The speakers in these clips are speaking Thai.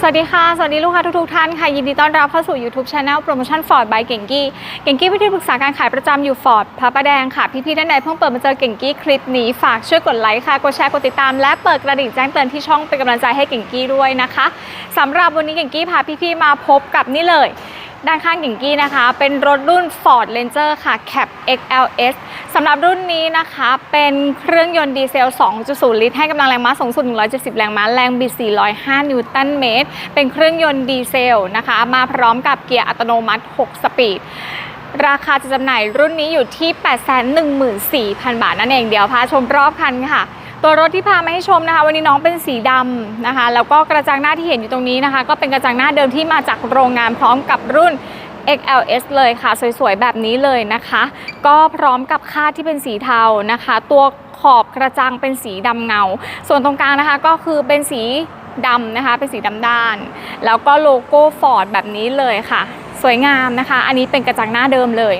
สวัสดีค่ะ สวัสดีลูกค้าทุกๆท่านค่ะ ยินดีต้อนรับเข้าสู่ YouTube Channel Promotion Ford by เก่งกี้ เก่งกี้วิทยปรึกษาการขายประจำอยู่ Ford พระประแดงค่ะ พี่ๆท่านใดเพิ่งเปิดมาเจอเก่งกี้คลิปนี้ ฝากช่วยกดไลค์ค่ะ กดแชร์ กดติดตาม และเปิดกระดิ่งแจ้งเตือนที่ช่องเป็นกำลังใจให้เก่งกี้ด้วยนะคะสำหรับวันนี้เก่งกี้พาพี่ๆมาพบกับนี่เลย ด้านข้างเก่งกี้นะคะ เป็นรถรุ่น Ford Ranger ค่ะ Cap XLS สำหรับรุ่นนี้นะคะเป็นเครื่องยนต์ดีเซล 2.0 ลิตร ให้กำลังแรงม้าสูงสุด 170 แรงม้า แรงบิด 405 นิวตันเมตร เป็นเครื่องยนต์ดีเซลนะคะ มาพร้อมกับเกียร์อัตโนมัติ 6 สปีด ราคาจะจำหน่ายรุ่นนี้อยู่ที่ 814,000 บาทนั่นเอง เดี๋ยวพาชมรอบคันค่ะตัวรถที่พามาให้ชมนะคะ วันนี้น้องเป็นสีดำนะคะ แล้วก็กระจังหน้าที่เห็นอยู่ตรงนี้นะคะ ก็เป็นกระจังหน้าเดิมที่มาจากโรงงานพร้อมกับรุ่น XLS เลยค่ะ สวยๆ แบบนี้เลยนะคะ ก็พร้อมกับคาดที่เป็นสีเทานะคะ ตัวขอบกระจังเป็นสีดำเงา ส่วนตรงกลางนะคะก็คือเป็นสีดำนะคะ เป็นสีดำด้าน แล้วก็โลโก้ฟอร์ดแบบนี้เลยค่ะ สวยงามนะคะ อันนี้เป็นกระจังหน้าเดิมเลย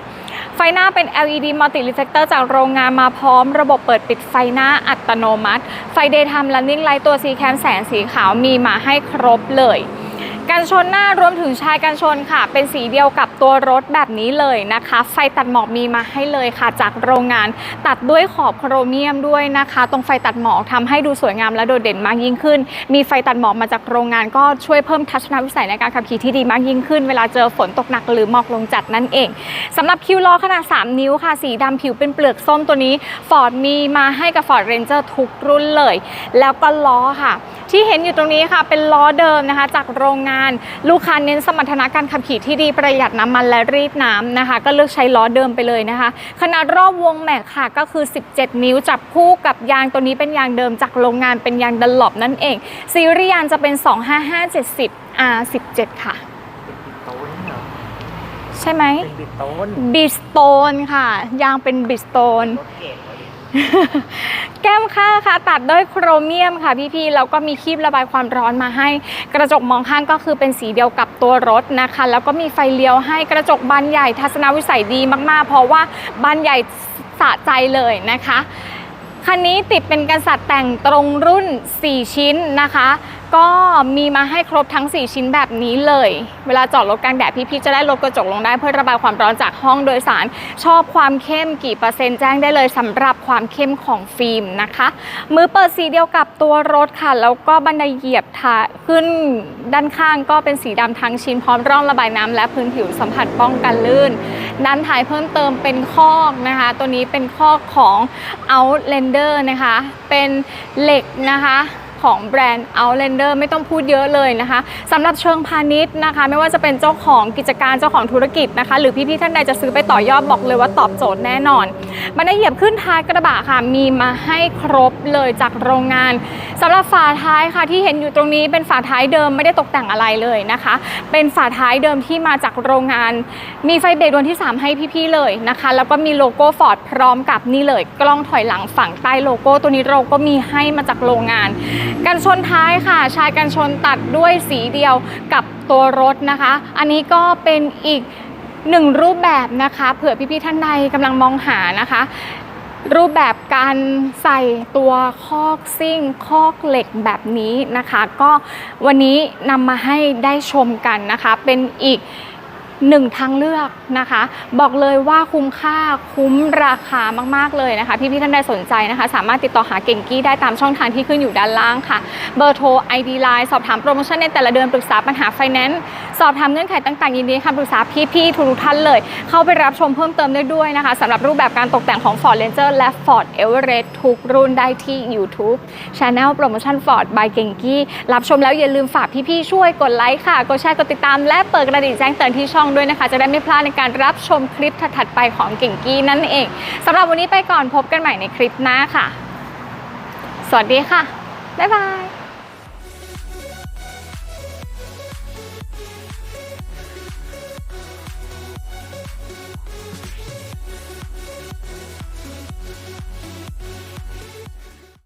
ไฟหน้าเป็น LED Multi Reflector จากโรงงานมาพร้อมระบบเปิดปิดไฟหน้าอัตโนมัติ ไฟ Daytime Running Light ตัว C Cam แสงสีขาวมีมาให้ครบเลย กันชนหน้ารวมถึงชายกันชนค่ะ เป็นสีเดียวกับตัวรถแบบนี้เลยนะคะ ไฟตัดหมอกมีมาให้เลยค่ะ จากโรงงานตัดด้วยขอบโครเมียมด้วยนะคะ ตรงไฟตัดหมอกทำให้ดูสวยงามและโดดเด่นมากยิ่งขึ้น มีไฟตัดหมอกมาจากโรงงานก็ช่วยเพิ่มทัศนวิสัยในการขับขี่ที่ดีมากยิ่งขึ้น เวลาเจอฝนตกหนักหรือหมอกลงจัดนั่นเองสำหรับคิวล้อขนาด 3 นิ้วค่ะ สีดำผิวเป็นเปลือกส้มตัวนี้ Ford มีมาให้กับ Ford Ranger ทุกรุ่นเลย แล้วก็ล้อค่ะ ที่เห็นอยู่ตรงนี้ค่ะ เป็นล้อเดิมนะคะ จากโรงงานลูกค้าเน้นสมรรถนะการขับขี่ที่ดีประหยัดน้ำมันและรีดน้ำนะคะ ก็เลือกใช้ล้อเดิมไปเลยนะคะ ขนาดรอบวงแม็กค่ะก็คือ 17 นิ้วจับคู่กับยางตัวนี้เป็นยางเดิมจากโรงงานเป็นยางดันหลบนั่นเอง ซีรีส์ยางจะเป็น 25570 R17 ค่ะเป็นบิดโตนเหรอใช่ไหมเป็นบิดโตนบิสโตนค่ะ ยางเป็นบิสโตนรถเกตเลย แก้มข้างค่ะตัดด้วยโครเมียมค่ะพี่ๆแล้วก็มีคีบระบายความร้อนมาให้ กระจกมองข้างก็คือเป็นสีเดียวกับตัวรถนะคะ แล้วก็มีไฟเลี้ยวให้กระจกบานใหญ่ทัศนวิสัยดีมากๆ เพราะว่าบานใหญ่สะใจเลยนะคะคันนี้ติดเป็นกษัตว์แต่งตรงรุ่น 4 ชิ้นนะคะ ก็มีมาให้ครบทั้ง 4 ชิ้นแบบนี้เลย เวลาจอดรถกลางแดดพี่ๆจะได้ลดกระจกลงได้เพื่อระบายความร้อนจากห้องโดยสาร ชอบความเข้มกี่เปอร์เซ็นต์แจ้งได้เลยสำหรับความเข้มของฟิล์มนะคะ มือเปิดสีเดียวกับตัวรถค่ะ แล้วก็บันไดเหยียบทาขึ้นด้านข้างก็เป็นสีดำทั้งชิ้นพร้อมร่องระบายน้ำและพื้นผิวสัมผัสป้องกันลื่น ด้านท้ายเพิ่มเติมเป็นคอกนะคะ ตัวนี้เป็นคอกของ Outlander นะคะ เป็นเหล็กนะคะ ของแบรนด์ Outlander ไม่ต้องพูดเยอะเลยนะคะสำหรับเชิงพาณิชย์นะคะ ไม่ว่าจะเป็นเจ้าของกิจการเจ้าของธุรกิจนะคะ หรือพี่ๆท่านใดจะซื้อไปต่อยอดบอกเลยว่าตอบโจทย์แน่นอนมันได้เหยียบขึ้นท้ายกระบะค่ะ มีมาให้ครบเลยจากโรงงานสำหรับฝาท้ายค่ะที่เห็นอยู่ตรงนี้เป็นฝาท้ายเดิมไม่ได้ตกแต่งอะไรเลยนะคะ เป็นฝาท้ายเดิมที่มาจากโรงงาน มีไฟเบรกดวงที่ 3 ให้พี่ๆเลยนะคะ แล้วก็มีโลโก้ฟอร์ดพร้อมกับนี่เลย กล้องถอยหลังฝั่งใต้โลโก้ตัวนี้เราก็มีให้มาจากโรงงานกันชนท้ายค่ะ ชายกันชนตัดด้วยสีเดียวกับตัวรถนะคะ อันนี้ก็เป็นอีกหนึ่งรูปแบบนะคะ เผื่อพี่ๆท่านใดกำลังมองหานะคะ รูปแบบการใส่ตัวคอกซิ่งคอกเหล็กแบบนี้นะคะ ก็วันนี้นำมาให้ได้ชมกันนะคะ เป็นอีก หนึ่งทางเลือกนะคะ บอกเลยว่าคุ้มค่าคุ้มราคามากๆเลยนะคะ พี่ๆท่านใดสนใจนะคะ สามารถติดต่อหาเก่งกี้ได้ตามช่องทางที่ขึ้นอยู่ด้านล่างค่ะ เบอร์โทร ID Line สอบถามโปรโมชั่นในแต่ละเดือนปรึกษาปัญหาไฟแนนซ์สอบถามเงื่อนไขต่างๆ ยินดีคำปรึกษาพี่ๆทุกท่านเลย เข้าไปรับชมเพิ่มเติมได้ด้วยนะคะสำหรับรูปแบบการตกแต่งของ Ford Ranger และ Ford Everest ทุกรุ่นได้ที่ YouTube Channel Promotion Ford by เก่งกี้รับชมแล้วอย่าลืมฝากพี่ๆช่วยกดไลค์ค่ะกดแชร์กดติดตามและเปิดกระดิ่งแจ้งเตือนที่ช่องด้วยนะคะ จะได้ไม่พลาดในการรับชมคลิปถัดๆไปของเก่งกี้นั่นเองสำหรับวันนี้ไปก่อนพบกันใหม่ในคลิปหน้าค่ะ สวัสดีค่ะ บ๊ายบาย